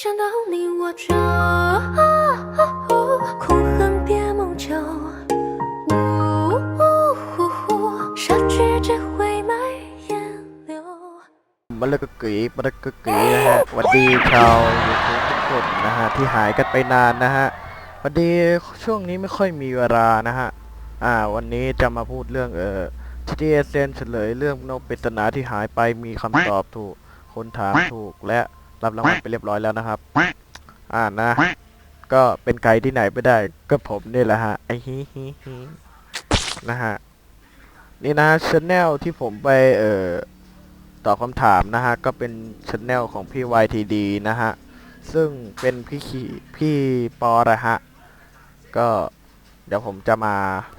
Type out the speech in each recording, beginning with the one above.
想到你我就苦恨别梦久，呜呜呼呼，杀去只会埋烟流。 มาเลกกกีมาเลกกกีนะฮะสวัสดีชาวยูทูบทุกคนนะฮะที่หายกันไปนานนะฮะสวัสดีช่วงนี้ไม่ค่อยมีเวลานะฮะอ่า วันนี้จะมาพูดเรื่องเอ่อทีดีเซนเฉลยเรื่องนกปริศนาที่หายไปมีคำตอบถูกคนถามถูกและ รับรางวัลไปเรียบร้อยแล้วนะครับ อ่านะ ก็เป็นไกด์ที่ไหนไม่ได้ ก็ผมนี่แหละฮะ ไอฮิฮิฮินะฮะ นี่นะชแนลที่ผมไปเอ่อตอบคำถามนะฮะ ก็เป็นชแนลของพี่ YTD นะฮะ ซึ่งเป็นพี่ขีพี่ปอระฮะ ก็เดี๋ยวผมจะมา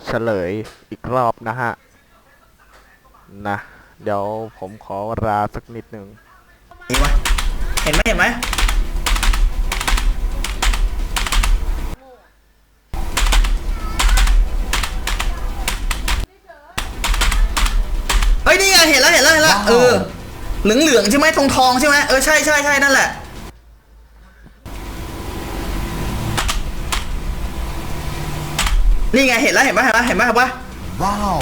เฉลยอีกรอบนะฮะ นะ เดี๋ยวผมขอเวลาสักนิดหนึ่งนี่วะ เห็นไหมเห็นไหมเฮ้ยนี่ไงเห็นแล้วเห็นแล้วเห็นแล้วเออเหลืองเหลืองๆใช่ไหมทองทองๆใช่ไหมเออใช่ใช่ใช่นั่นแหละนี่ไงเห็นแล้วเห็นปะเห็นปะเห็นปะเห็นปะ Wow.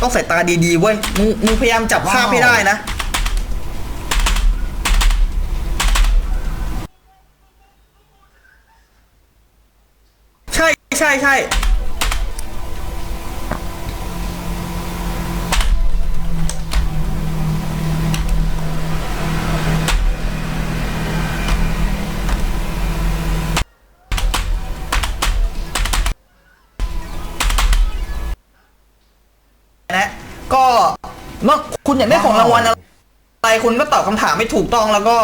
ต้องใส่ตาดีๆเว้ยมึงมึงพยายามจับภาพว้าวให้ได้นะ ใช่ใช่ใช่นะก็เมื่อคุณอยากได้ของรางวัลอะไรคุณก็ตอบคำถามไม่ถูกต้องแล้วก็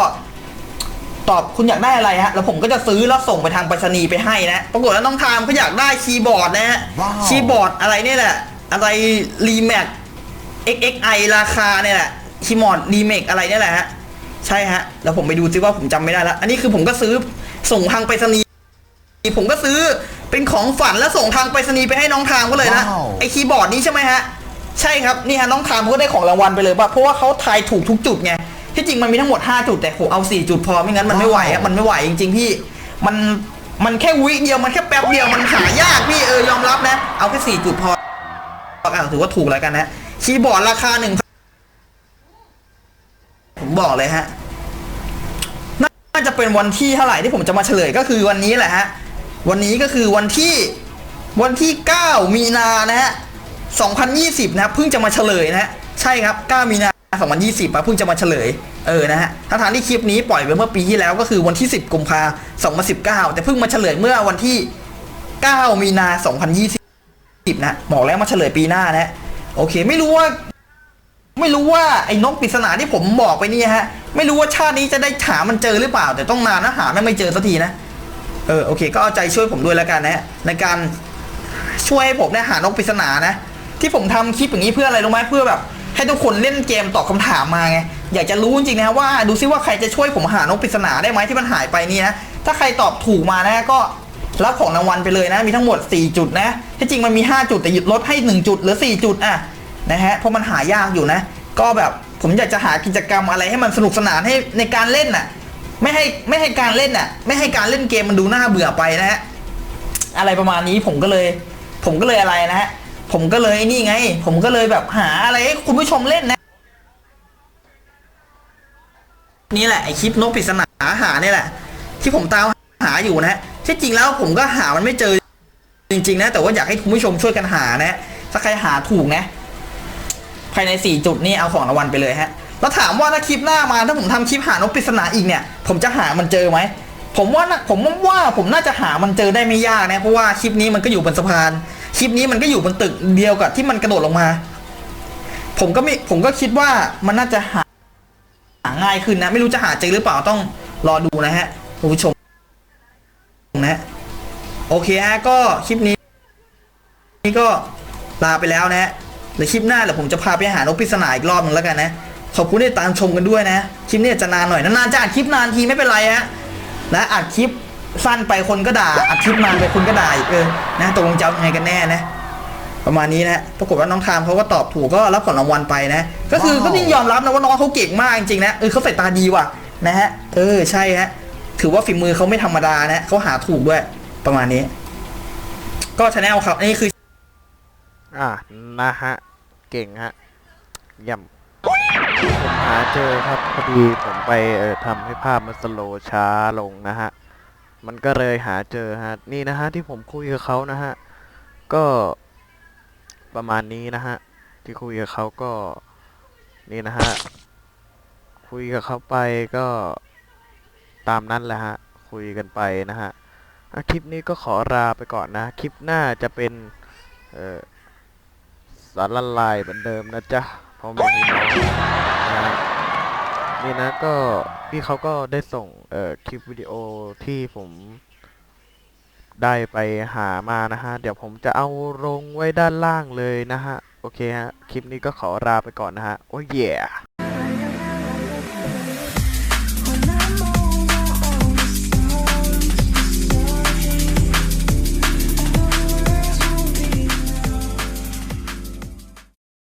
ตอบคุณอยากได้อะไรฮะ แล้วผมก็จะซื้อแล้วส่งไปทางไปรษณีย์ไปให้นะ ปรากฏว่าน้องทามเขาอยากได้คีย์บอร์ดนะฮะว้าวคีย์บอร์ดอะไรเนี่ยแหละ อะไรรีแม็ก XXI ราคาเนี่ยแหละ คีย์บอร์ดรีแม็กอะไรเนี่ยแหละฮะ ใช่ฮะ แล้วผมไปดูซิว่าผมจำไม่ได้แล้วอันนี้คือผมก็ซื้อส่งทางไปรษณีย์ ผมก็ซื้อเป็นของฝันแล้วส่งทางไปรษณีย์ไปให้น้องทามก็เลยนะ ว้าว ไอคีย์บอร์ดนี้ใช่ไหมฮะ ใช่ครับ นี่ฮะน้องทามเขาก็ได้ของรางวัลไปเลยป่ะเพราะว่าเขาทายถูกทุกจุดไง ที่จริงมันมีทั้งหมด 5 จุดแต่ผมเอา 4 จุดพอไม่งั้นมันไม่ไหวอะมันไม่ไหวจริงๆพี่ มันมันแค่วิเดียวมันแค่แป๊บเดียวมันหายากพี่เออยอมรับนะ เอาแค่4จุดพออะถือว่าถูกแล้วกันนะคีย์บอร์ดราคาหนึ่งผมบอกเลยฮะน่าจะเป็นวันที่เท่าไหร่ที่ผมจะมาเฉลยก็คือวันนี้แหละฮะวันนี้ก็คือวันที่วันที่ 9 มีนานะฮะ2020 นะเพิ่งจะมาเฉลยนะฮะใช่ครับ 9 มีนา 2020อะเพิ่งจะมาเฉลยเออนะฮะทั้งทางที่คลิปนี้ปล่อยไปเมื่อปีที่แล้วก็คือวันที่ 10 กุมภา2019 แต่เพิ่งมาเฉลยเมื่อวันที่ 9 มีนา 2020 นะบอกแล้วมาเฉลยปีหน้านะฮะโอเค ไม่รู้ว่า ไม่รู้ว่าไอ้นกปริศนาที่ผมบอกไปนี่ฮะ ไม่รู้ว่าชาตินี้จะได้หามันเจอหรือเปล่า แต่ต้องนานนะหาแม่งไม่เจอสักทีนะเออโอเค ก็เอาใจช่วยผมด้วยแล้วกันนะฮะในการช่วยให้ผมเนี่ยหานกปริศนานะ ที่ผมทำคลิปอย่างนี้เพื่ออะไรรู้ไหมเพื่อแบบ ให้ทุกคนเล่นเกมตอบคำถามมาไงอยากจะรู้จริงนะว่าดูซิว่าใครจะช่วยผมหานกปริศนาได้ไหมที่มันหายไปนี่นะถ้าใครตอบถูกมานะก็รับของรางวัลไปเลยนะ มีทั้งหมด 4 จุดนะที่จริงมันมี 5 จุดแต่หยุดลดให้ 1 จุดหลือ 4 จุดอะนะฮะเพราะมันหายากอยู่นะ ก็แบบผมอยากจะหากิจกรรมอะไรให้มันสนุกสนานให้ในการเล่นน่ะ ไม่ให้ไม่ให้การเล่นน่ะ ไม่ให้การเล่นเกมมันดูน่าเบื่อไปนะฮะอะไรประมาณนี้ผมก็เลย ผมก็เลยอะไรนะฮะ ผมก็เลยนี่ไง ผมก็เลยแบบหาอะไรให้คุณผู้ชมเล่นนะ นี่แหละไอคลิปนกปริศนาหาเนี่ยแหละ ที่ผมตามหาอยู่นะฮะที่จริงแล้วผมก็หามันไม่เจอ จริง ๆ นะ แต่ว่าอยากให้คุณผู้ชมช่วยกันหานะถ้าใครหาถูกนะ ภายใน 4 จุดนี่เอาของรางวัลไปเลยฮะแล้วถามว่าถ้าคลิปหน้ามาถ้าผมทำคลิปหานกปริศนาอีกเนี่ย ผมจะหามันเจอไหมผมว่าผมว่าผมน่าจะหามันเจอได้ไม่ยากนะเพราะว่าคลิปนี้มันก็อยู่บนสะพาน ลิปนี้มันก็อยู่บนตึกเดียวกับที่มันกระโดดลงมา ผมก็ไม่ผมก็คิดว่ามันน่าจะหาหาง่ายขึ้นนะ ไม่รู้จะหาเจอหรือเปล่าต้องรอดูนะฮะคุณผู้ชมนะฮะโอเคฮะก็คลิปนี้ นี่ก็ลาไปแล้วนะฮะเดี๋ยวคลิปหน้าเดี๋ยวผมจะพาไปหานกปริศนาอีกรอบหนึงแล้วกันนะขอบคุณที่ตามชมกันด้วยนะ คลิปนี้จะนานหน่อยนานๆจะอัดคลิปนานทีไม่เป็นไรฮะนะอัดคลิป สั้นไปคนก็ด่าอัดคลิปนานไปคนก็ด่าอีกเออนะตกลงจะยังไงกันแน่นะ ประมาณนี้นะปรากฏว่าน้องทามเขาก็ตอบถูกก็รับของรางวัลไปนะ ก็คือก็ต้องยอมรับนะว่าน้องเขาเก่งมากจริงๆนะเออเขาใส่ตาดีว่ะนะฮะเออใช่ฮะถือว่าฝีมือเขาไม่ธรรมดานะเขาหาถูกด้วย ประมาณนี้ ก็ชาแนลครับนี่คือ อ่านะฮะเก่งฮะเย่ำผมหาเจอครับพอดีผมไปเอ่อทำให้ภาพมันสโลว์ช้าลงนะฮะ มันก็เลยหาเจอฮะ นี่นะฮะที่ผมคุยกับเขานะฮะ ก็ประมาณนี้นะฮะ ที่คุยกับเขาก็ นี่นะฮะ คุยกับเขาไปก็ตามนั้นแหละฮะ คุยกันไปนะฮะ คลิปนี้ก็ขอลาไปก่อนนะ คลิปหน้าจะเป็น เออสารละลายเหมือนเดิมนะจ๊ะพ่อแม่พี่น้อง นี่นะก็พี่เขาก็ได้ส่งเอ่อคลิปวิดีโอที่ผมได้ไปหามานะฮะ เดี๋ยวผมจะเอาลงไว้ด้านล่างเลยนะฮะ โอเคฮะ คลิปนี้ก็ขอลาไปก่อนนะฮะ โอ้ย yeah